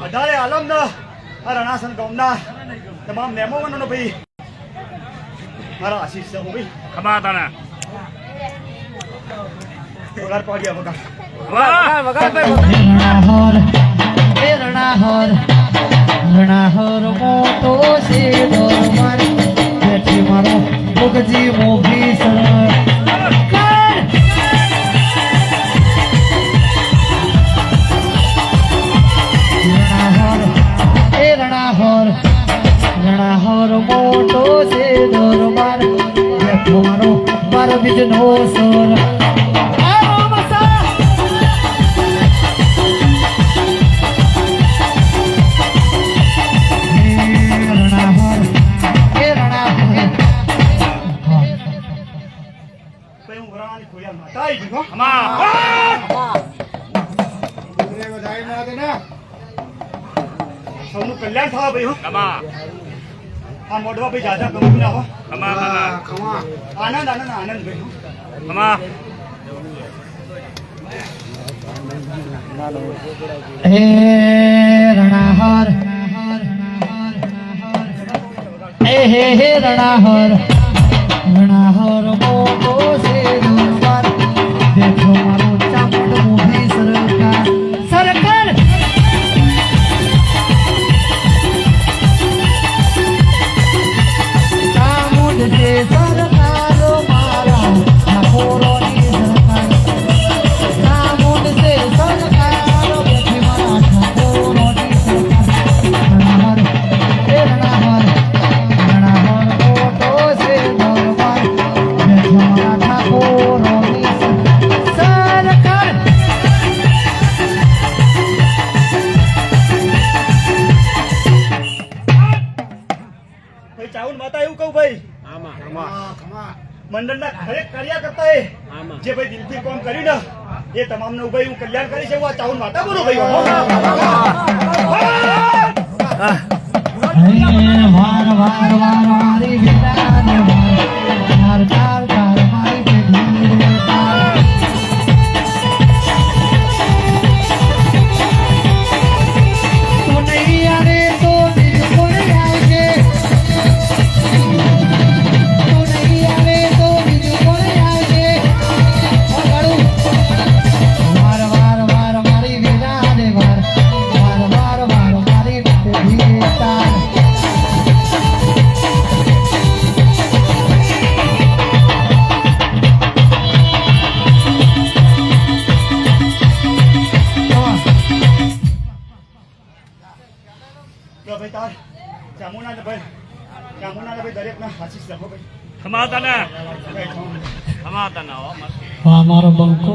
મારે આલમના આ રણાસન ગામના તમામ મહેમાનોનો ભાઈ. મારા આશીષ છે ભાઈ. ખબર તને. પગાર પાડ્યા વગર રણાહર. રણાહર. મોટો છે મારો. મુખજી મોભી મોટો છે દરબાર. મારો મારો બીજનો સર. કલ્યાણ થવા ભાઈ હું. આ મોઢવા ભાઈ જાજા ગમું ના હો. ખમા. તને આનંદ આનંદ આનંદ ભાઈ હો. ખમા હે રણાહર. એ હે હે રણાહર રણાહર. ચાવન માતા એવું કહું ભાઈ મંડળના ખરેખ કર્યા કરતા એ જે ભાઈ દિલથી કોમ કર્યું ને એ તમામને ભાઈ હું કલ્યાણ કરી એવું આ ચાહુન માતા બોલો ભાઈ હો. વાર વાર વાર ચામુંડાને ભાઈ ચામુંડાને ભાઈ દરેકના આશીષ રાખો ભાઈ. ભાઈ ના તને હો મસ્ત. હા મારો બંકો.